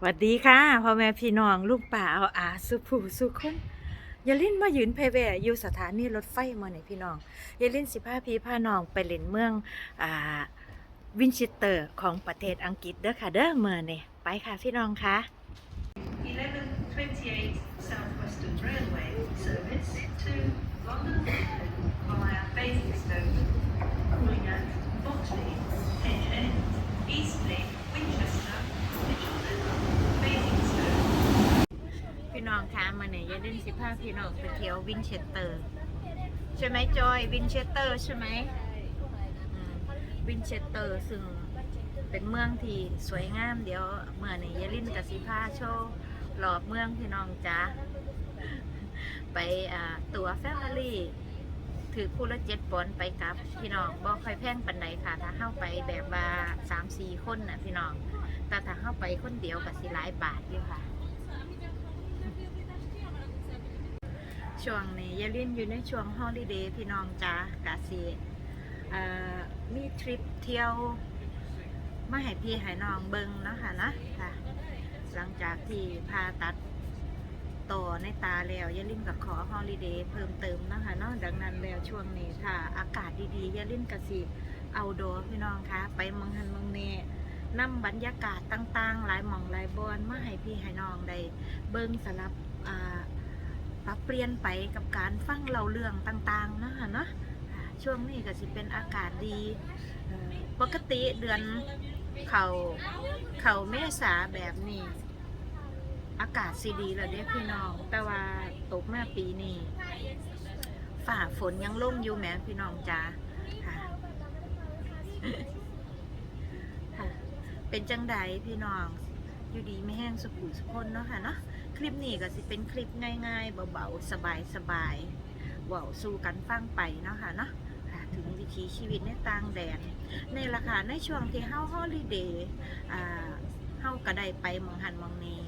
สวัสดีค่ะพ่อแม่พี่น้องลูกป่าเอาอาสุผู้สุคนอย่าลินมายืนเพแวอยู่สถานีรถไฟมาเนี่ยพี่น้องอย่าลินสิพาพี่พาน้องไปเล่นเมืองอ่าวินชิสเตอร์ของประเทศอังกฤษเด้อค่ะเด้อเมื่อเนี่ยไปค่ะพี่น้องค่ะ 1128 Southwestern Railway service to London via Basingstoke, calling at Botley, Hedge End, Eastleigh, Winchester, Mitchelton, Basingstoke. พี่น้ องคะมาเนี่ยอย่าลิ้นสิพาพี่น้องไปเที่ยววินเชสเตอร์ ใช่ไหมจอยวินเชสเตอร์ใช่ไหมวินเชสเตอร์ซึ่งเป็นเมืองที่สวยงามเดี๋ยวเมื่อนี่ยายลินกับสิพาโชว์รอบเมืองพี่น้องจ้าไปตั๋วแฟมิลี่ถือคู่ละเจ็ดปอนด์ไปกับพี่น้องบ่ค่อยแพงปันใดค่ะ ถ้าเข้าไปแบบว่าสามสี่คนน่ะพี่น้อง แต่ถ้าเข้าไปคนเดียวก็สิหลายบาทอยู่ค่ะ ช่วงนี้ยายลินอยู่ในช่วงฮอลิเดย์พี่น้องจ้ากะสิเอ่อมีทริปเที่ยวมาให้พี่ให้น้องเบิงเนาะค่ะนะค่ะ หลังจากที่พาตัดต่อในตาแล้วยายลินก็ขอฮอลิเดย์เพิ่มเติมนะคะเนาะดังนั้นแล้วช่วงนี้ถ้าอากาศดีๆยายลินกะสิเอาโดพี่น้องคะไปมืองฮันมืองเนนำบรรยากาศต่างๆ หลายหม่องหลายบอนมาให้พี่ให้น้องได้เบิงสลับอ่า ปรับเปลี่ยนไปกับการฟังเล่าเรื่องต่างๆนะคะเนาะช่วงนี้ก็สิเป็นอากาศดีปกติเดือนเขาเขาเมษาแบบนี้ อากาศสีดีแล้วเด้พี่น้อง แต่ว่าตกมาปีนี้ฝ่าฝนยังลงอยู่แหมพี่น้องจ้าเป็นจังใดพี่น้อง อยู่ดีไม่แห้งสุขุสุคนเนาะค่ะเนาะ คลิปนี้ก็สิเป็นคลิปง่าย ๆ เบาๆ สบายๆเว่าสู่กันฟังไปเนาะค่ะเนาะถึงวิถีชีวิตในต่างแดนในราคาในช่วงที่เฮาฮอลิเดย์เฮาก็ได้ไปมองหันมองนี้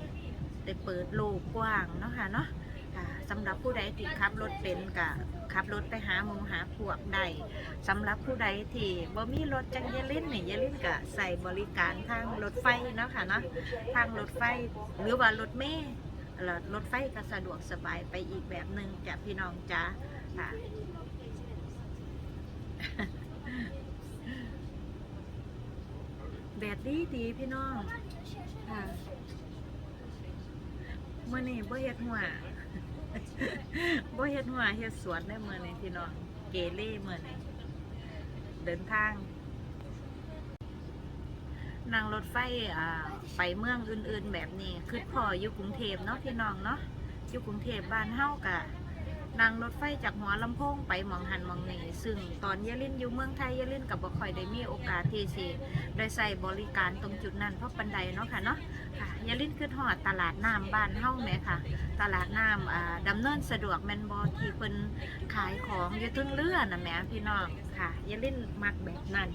ได้เปิดโลกกว้างเนาะค่ะเนาะสำหรับผู้ใดที่ขับรถเป็นก็ขับรถไปหาหมูหาพวกได้สำหรับผู้ใดที่บ่มีรถจังอยาลิ้นนี่อยาลิ้นก็ใส่บริการทางรถไฟเนาะค่ะเนาะทางรถไฟหรือว่ารถเมล์ รถไฟก็สะดวกสบายไปอีกแบบหนึ่งจากพี่น้องจ้าค่ะแดดดีดีพี่น้องค่ะเมื่อนี้บ่เฮ็ดหัวบ่เฮ็ดหัวเฮ็ดสวนได้เมื่อนี้พี่น้องเกเล่เมื่อนี้เดินทาง นั่งรถไฟอ่าไปเมืองอื่นๆแบบนี้คือพออยู่กรุงเทพเนาะพี่น้องเนาะอยู่กรุงเทพบ้านเฮากะนั่งรถไฟจากหัวลำโพงไปหมองหันหมองนี่ซึ่งตอนเยลินอยู่เมืองไทยเยลินกับบ่ค่อยได้มีโอกาสที่สิได้ใส่บริการตรงจุดนั้นเพราะปันใดเนาะค่ะเนาะค่ะยลินคือหอดตลาดน้ำบ้านเฮาแหมค่ะ ตลาดน้ำอ่าดำเนินสะดวกแมนบอที่เพิ่นขายของอยู่ทึ่งเรือน่ะแหมพี่น้องค่ะยลินมักแบบนั้น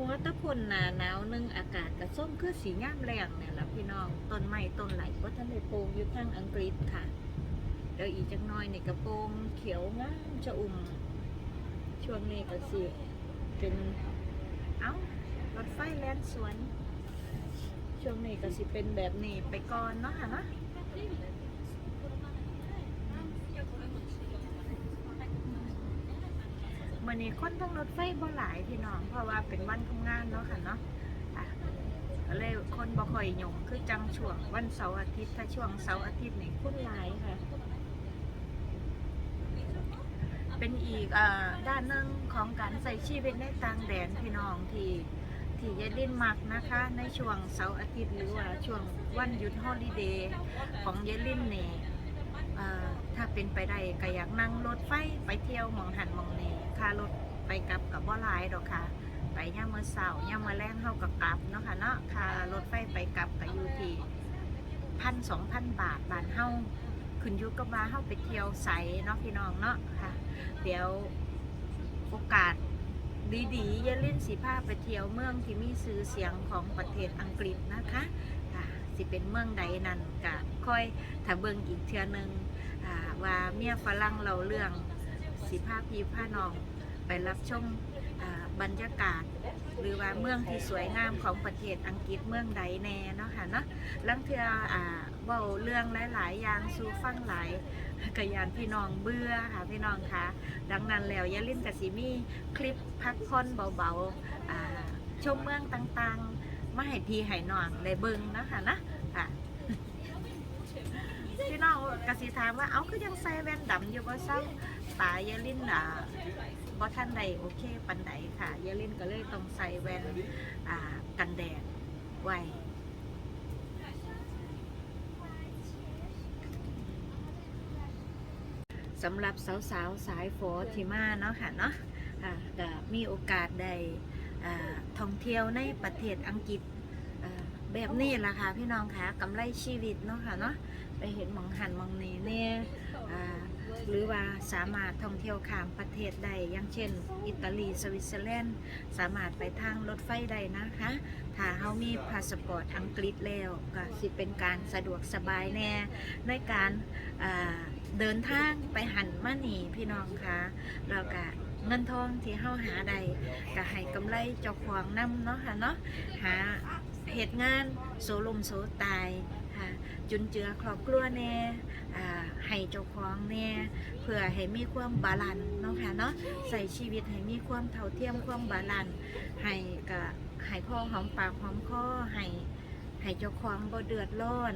หัวตะพุ่นหนาหนาวหนึงอากาศกระส้มคือสีงามแรงเนี่ยละพี่น้องต้นไม้ต้นไหลก็ท่านได้ปลูกอยู่ทางอังกฤษค่ะเดี๋ยวอีกจักหน้อยในกระโปรงเขียวงามจะอุ่มช่วงนี้ก็สิเป็นเอ้ารถไฟแล่นสวน ช่วงนี้ก็สิเป็นแบบนี้ไปก่อนเนาะค่ะเนาะ วันนี้คนต้องรถไฟบ่หลายพี่น้อง เพราะว่าเป็นวันทำงานเนาะค่ะเนาะก็เลยคนบ่ค่อยหยงคือจังช่วงวันเสาร์อาทิตย์ถ้าช่วงเสาร์อาทิตย์นี่คนหลายค่ะ เป็นอีกอด้านหนึ่งของการใส่ชีวิตในต่างแดนพี่น้องที่ที่ยายลินมักนะคะ ในช่วงเสาร์อาทิตย์หรือว่าช่วงวันหยุดฮอลิเดย์ของยายลินนี่ ถ้าเป็นไปได้ก็อยากนั่งรถไฟไปเที่ยวมองหันมองนี่ค่ารถไปกลับกับบ่หลายดอกค่ะ ไปย่ามมื้อเสาร์ย่ามมื้อแรงเฮาก็กลับเนาะค่ะเนาะค่ารถไฟไปกลับก็อยู่ที่พันสองพันบาทบานเฮาขึ้นยูกับว่าเฮาไปเที่ยวไสเนาะพี่น้องเนาะค่ะ เดี๋ยวโอกาสดีๆอย่าเล่นสีผ้าไปเที่ยวเมืองที่มีชื่อเสียงของประเทศอังกฤษนะคะค่ะสิเป็นเมืองใดนั่นก็ค่อยถ้าเบิ่งอีกเทือหนึง อ่าว่าเมียฝรั่งเราเรื่องสีผ้าพีผ้านองไปรับชมอ่าบรรยากาศ หรือว่าเมืองที่สวยงามของประเทศอังกฤษเมืองใดแน่เนาะค่ะเนาะลังเทืออ่าเว้าเรื่องหลายๆอย่างสู่ฟังหลายกยานพี่น้องเบื่อค่ะพี่น้องคะดังนั้นแล้วอย่าลืมกับสิมีคลิปพักผ่อนเบาๆอ่าชมเมืองต่างๆมาให้พี่ให้น้องได้เบิ่งเนาะค่ะนะค่ะ พี่น้องกสิถามว่า เอาคือยังใส่แว่นดำอยู่บ่เศร้าตาอย่าลินอะบ่ท่านใดโอเคปันใดค่ะอย่าลินก็เลยต้องใส่แว่นอ่ากันแดดไว้สำหรับสาวๆสายโฟที่มาเนาะค่ะเนาะอ่าก็มีโอกาสได้ท่องเที่ยวในประเทศอังกฤษ แบบนี้ล่ะค่ะพี่น้องคะกำไรชีวิตเนาะค่ะเนาะไปเห็นหมองหันหมองนี้เนี่ยหรือว่าสามารถท่องเที่ยวข้ามประเทศได้อย่างเช่น อิตาลีสวิตเซอร์แลนด์สามารถไปทางรถไฟได้นะคะ ถ้าเขามีพาสปอร์ตอังกฤษแล้วก็สิเป็นการสะดวกสบายแน่ในการเดินทางไปหันมาหนีพี่น้องคะแล้วก็เงินทองที่เฮาหาได้ก็ให้กำไรเจ้าของนำเนาะค่ะเนาะหา เหตุงานโซลมโซตายค่ะจุนเจือครอบครัวแน่อ่าให้เจ้าของแน่เพื่อให้มีความบาลานซ์เนาะค่ะเนาะใส่ชีวิตให้มีความเท่าเทียมความบาลานซ์ให้กับให้พ่อหอมปากหอมคอให้ให้เจ้าของบ่เดือดร้อน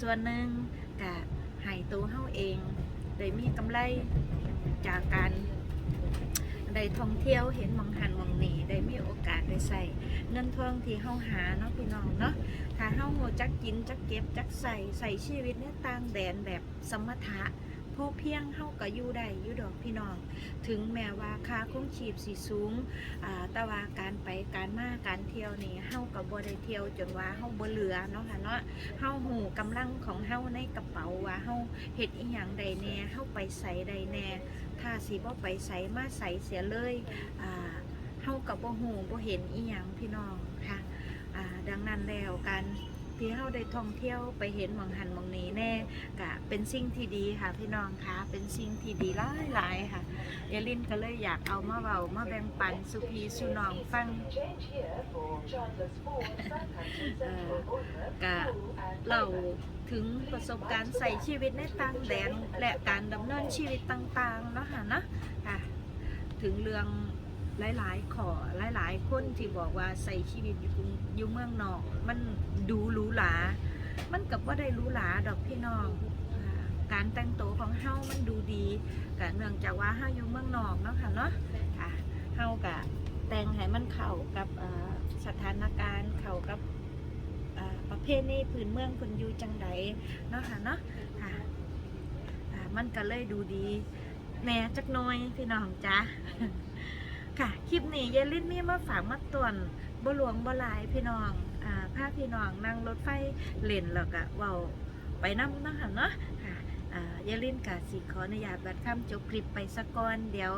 ส่วนหนึ่งก็ให้ตัวเฮาเองได้มีกำไรจากการ ได้ท่องเที่ยวเห็นมองหันมองหนีได้มีโอกาสได้ใส่เงินทองที่เฮาหาเนาะพี่น้องเนาะถ้าเฮาโหจักกินจักเก็บจักใส่ใส่ชีวิตในต่างแดนแบบสมถะ พอเพียงเฮาก็อยู่ได้อยู่ดอกพี่น้อง ถึงแม้ว่าค่าคุ้งชีพสิสูงอ่าแต่ว่าการไปการมาการเที่ยวนี่เฮากับบ่ได้เที่ยวจนว่าเฮาบ่เหลือเนาะค่ะเนาะเฮาหูกำลังของเฮาในกระเป๋าว่าเฮาเฮ็ดอีหยังใดแน่เฮาไปใส่ใดแน่ถ้าสิบ่ไปใส่มาใส่เสียเลยอ่าเฮากับบ่ฮู้บ่เห็นอีหยังพี่น้องค่ะอ่าดังนั้นแล้วการ ที่เฮาได้ท่องเที่ยวไปเห็นหมองหันหมองนี้แน่ก็เป็นสิ่งที่ดีค่ะพี่น้องคะเป็นสิ่งที่ดีหลายๆค่ะเอลินก็เลยอยากเอามาเบามาแบ่งปันสุพีสุนองฟังกะเราถึงประสบการณ์ใส่ชีวิตในต่างแดนและการดำเนินชีวิตต่างๆเนาะค่ะเนาะค่ะถึงเรื่อง หลายๆขอหลายๆคนที่บอกว่าใส่ชีวิตอยู่กรุงอยู่เมืองนอก มันดูหรูหรา มันกับว่าได้หรูหราดอกพี่น้องการแต่งตัวของเฮามันดูดีกะเนื่องจากว่าเฮาอยู่เมืองนอกเนาะค่ะเนาะค่ะเฮากะแต่งให้มันเข้ากับสถานการณ์เข้ากับประเพณีพื้นเมืองคนอยู่จังใดเนาะค่ะเนาะค่ะมันก็เลยดูดีแหน่จักน้อยพี่น้องจ้า ค่ะ คลิปนี้ยายลิ้นมีมาฝากมาตวนบ่หลวงบ่ลายพี่น้องอ่าพาพี่น้องนั่งรถไฟเล่นแล้วก็เว้าไปนำเนะคะเนาะ ยาลินกะสิขออนุญาตบัดคำจบคลิปไปสักก่อนเดี๋ยว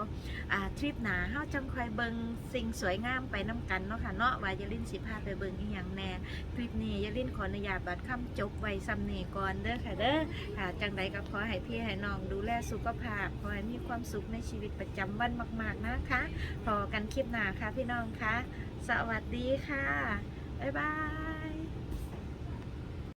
ทริปหน้าเฮาจังคอยเบิงสิ่งสวยงามไปนํกันเนาะค่ะเนาะว่ายาลินสิพาไปเบิงอีหยังแน่คลิปนี้ยาลินขออนุญาตบัดคำจบไว้ซ้ำนี้ก่อนเด้อค่ะเด้อค่ะจังใดก็ขอให้พี่ให้น้องดูแลสุขภาพขอให้มีความสุขในชีวิตประจำวันมาก ๆนะคะพอกันคลิปหน้าค่ะพี่น้องคะสวัสดีค่ะบ๊ายบาย